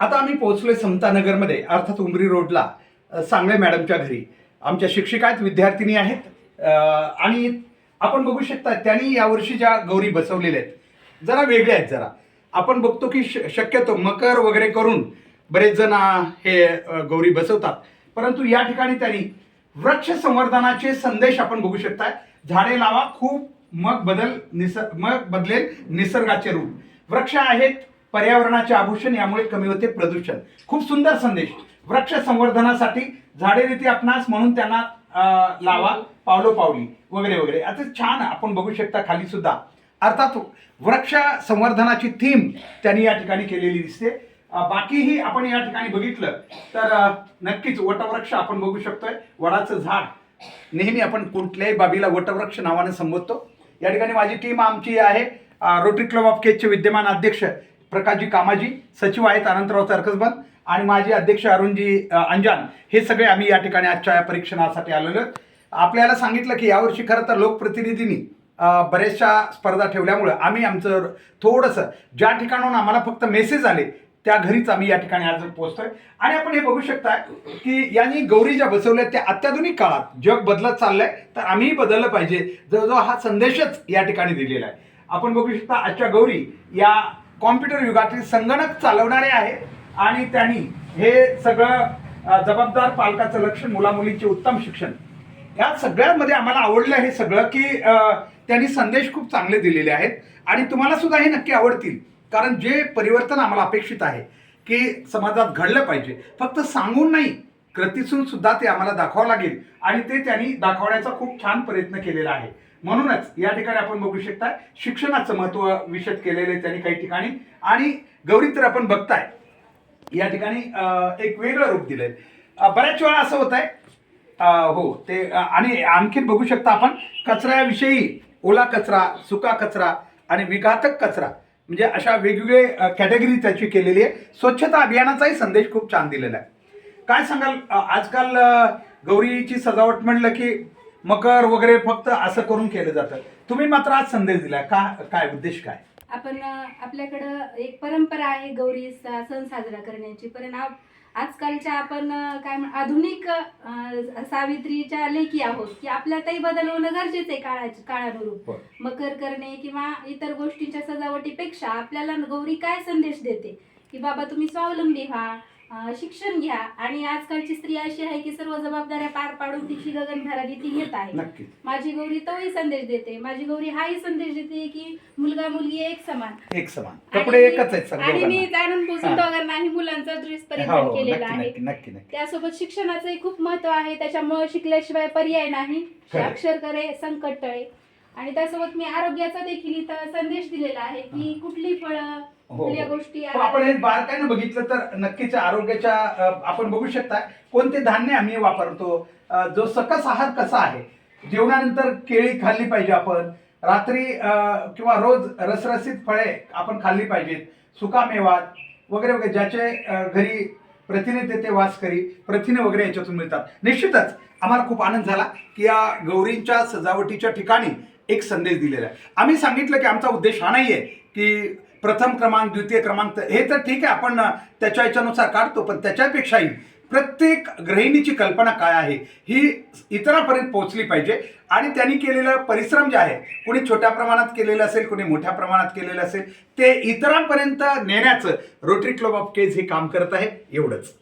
आता आम्ही पोहोचलोय समतानगरमध्ये अर्थात उमरी रोडला अ, सांगळे मॅडमच्या घरी. आमच्या शिक्षिका आहेत विद्यार्थिनी आहेत आणि आपण बघू शकता त्यांनी यावर्षी ज्या गौरी बसवलेल्या आहेत जरा वेगळ्या आहेत जरा. आपण बघतो की श- शक्यतो मकर वगैरे करून बरेच जण हे गौरी बसवतात. परंतु या ठिकाणी त्यांनी वृक्ष संवर्धनाचे संदेश आपण बघू शकता झाडे लावा खूप मग बदल निसर्ग मग बदलेल निसर्गाचे रूप. वृक्ष आहेत पर्यावरणाचे आभूषण यामुळे कमी होते प्रदूषण. खूप सुंदर संदेश. वृक्ष संवर्धनासाठी झाडे रीती आपणास म्हणून त्यांना लावा पावलो पावली वगैरे वगैरे. आता छान आपण बघू शकता खाली सुद्धा. अर्थात वृक्ष संवर्धनाची थीम त्यांनी या ठिकाणी केलेली दिसते. बाकीही आपण या ठिकाणी बघितलं तर नक्कीच वटवृक्ष आपण बघू शकतोय. वडाचं झाड नेहमी आपण कुठल्याही बाबीला वटवृक्ष नावाने संबोधतो. या ठिकाणी माझी टीम आमची आहे रोटरी क्लब ऑफ केजचे विद्यमान अध्यक्ष प्रकाशजी कामाजी सचिव आहेत अनंतराव तरकसबंद आणि माजी अध्यक्ष अरुणजी अंजान. हे सगळे आम्ही या ठिकाणी आजच्या या परीक्षणासाठी आलेलो आपल्याला सांगितलं की यावर्षी खरं तर लोकप्रतिनिधींनी बऱ्याचशा स्पर्धा ठेवल्यामुळं आम्ही आमचं थोडंसं ज्या ठिकाणाहून आम्हाला फक्त मेसेज आले त्या घरीच आम्ही या ठिकाणी आज पोहोचतोय. आणि आपण हे बघू शकता की यांनी गौरी ज्या बसवल्या त्या अत्याधुनिक काळात जग बदलत चाललंय तर आम्हीही बदललं पाहिजे. जवळजवळ हा संदेशच या ठिकाणी दिलेला आहे. आपण बघू शकता आजच्या गौरी या कॉम्प्युटर युगातील संगणक चालवणारे आहे आणि त्यांनी हे सगळं जबाबदार पालकाचं लक्ष मुलामुलींचे उत्तम शिक्षण. या सगळ्यांमध्ये आम्हाला आवडलं हे सगळं की त्यांनी संदेश खूप चांगले दिलेले आहेत. आणि तुम्हाला सुद्धा हे नक्की आवडतील. कारण जे परिवर्तन आम्हाला अपेक्षित आहे की समाजात घडलं पाहिजे फक्त सांगून नाही कृतीतून सुद्धा ते आम्हाला दाखवावं लागेल. आणि ते त्यांनी दाखवण्याचा खूप छान प्रयत्न केलेला आहे. म्हणूनच या ठिकाणी आपण बघू शकता शिक्षणाचं महत्त्व विशद केलेलं आहे त्यांनी काही ठिकाणी. आणि गौरी तर आपण बघताय या ठिकाणी एक वेगळं रूप दिलंय. बऱ्याच वेळा असं होत आहे हो ते आणि आणखीन बघू शकता आपण कचऱ्याविषयी ओला कचरा सुका कचरा आणि विघातक कचरा म्हणजे अशा वेगवेगळे कॅटेगरी त्याची केलेली आहे. स्वच्छता अभियानाचाही संदेश खूप छान दिलेला आहे. काय सांगाल आजकाल गौरीची सजावट म्हणलं की मकर वगैरे फक्त असं करून केलं जातं. तुम्ही मात्र आज संदेश दिला का काय उद्देश काय? आपण आपल्याकडं एक परंपरा आहे गौरी सण साजरा करण्याची. पण आजकालच्या आपण काय म्हण आधुनिक सावित्रीच्या लेखी आहोत की आपल्यातही बदल होणं गरजेचं आहे काळाच्या काळानुरूप होय. मकर करणे किंवा इतर गोष्टींच्या सजावटीपेक्षा आपल्याला गौरी काय संदेश देते की बाबा तुम्ही स्वावलंबी व्हा शिक्षण घ्या. आणि आजकालची स्त्री अशी आहे की सर्व जबाबदाऱ्या पार पाडून तिची गगनभरारी ती घेत आहे. माझी गौरी तोही संदेश देते. माझी गौरी हाही संदेश देते की मुलगा मुलगी एक समान. एक समान. कपडे एकच आहेत आणि मी जाणून बुजून हा. दोघांनाही मुलांचा ड्रेस परिधान हो केलेला नक्की आहे. त्यासोबत शिक्षणाचंही खूप महत्त्व आहे. त्याच्यामुळे शिकल्याशिवाय पर्याय नाही. अक्षर करे संकट टळे. आणि त्यासोबत मी आरोग्याचा देखील इथं संदेश दिलेला आहे की कुठली फळं हो, कुठल्या हो. गोष्टी हो, आपण हे बारकाईनं बघितलं तर नक्कीच आरोग्याच्या अ, आपण बघू शकता कोणते धान्य आम्ही वापरतो अ, जो सकस आहार कसा आहे जेवणानंतर केळी खाल्ली पाहिजे आपण रात्री अ, किंवा रोज रसरसीत फळे आपण खाल्ली पाहिजेत सुका मेवा वगैरे वगैरे ज्याचे अ, घरी प्रथिने तेथे वास करी प्रथिने वगैरे याच्यातून मिळतात निश्चितच आम्हाला खूप आनंद झाला की या गौरींच्या सजावटीच्या ठिकाणी एक संदेश दिलेला आहे. आम्ही सांगितलं की आमचा उद्देश हा नाही आहे की प्रथम क्रमांक द्वितीय क्रमांक हे तर ठीक आहे आपण त्याच्या याच्यानुसार काढतो पण त्याच्यापेक्षाही प्रत्येक गृहिणीची कल्पना काय आहे ही इतरांपर्यंत पोहोचली पाहिजे. आणि त्यांनी केलेलं परिश्रम जे आहे कोणी छोट्या प्रमाणात केलेलं असेल कोणी मोठ्या प्रमाणात केलेलं असेल ते इतरांपर्यंत नेण्याचं रोटरी क्लब ऑफ केज हे काम करत आहे एवढंच.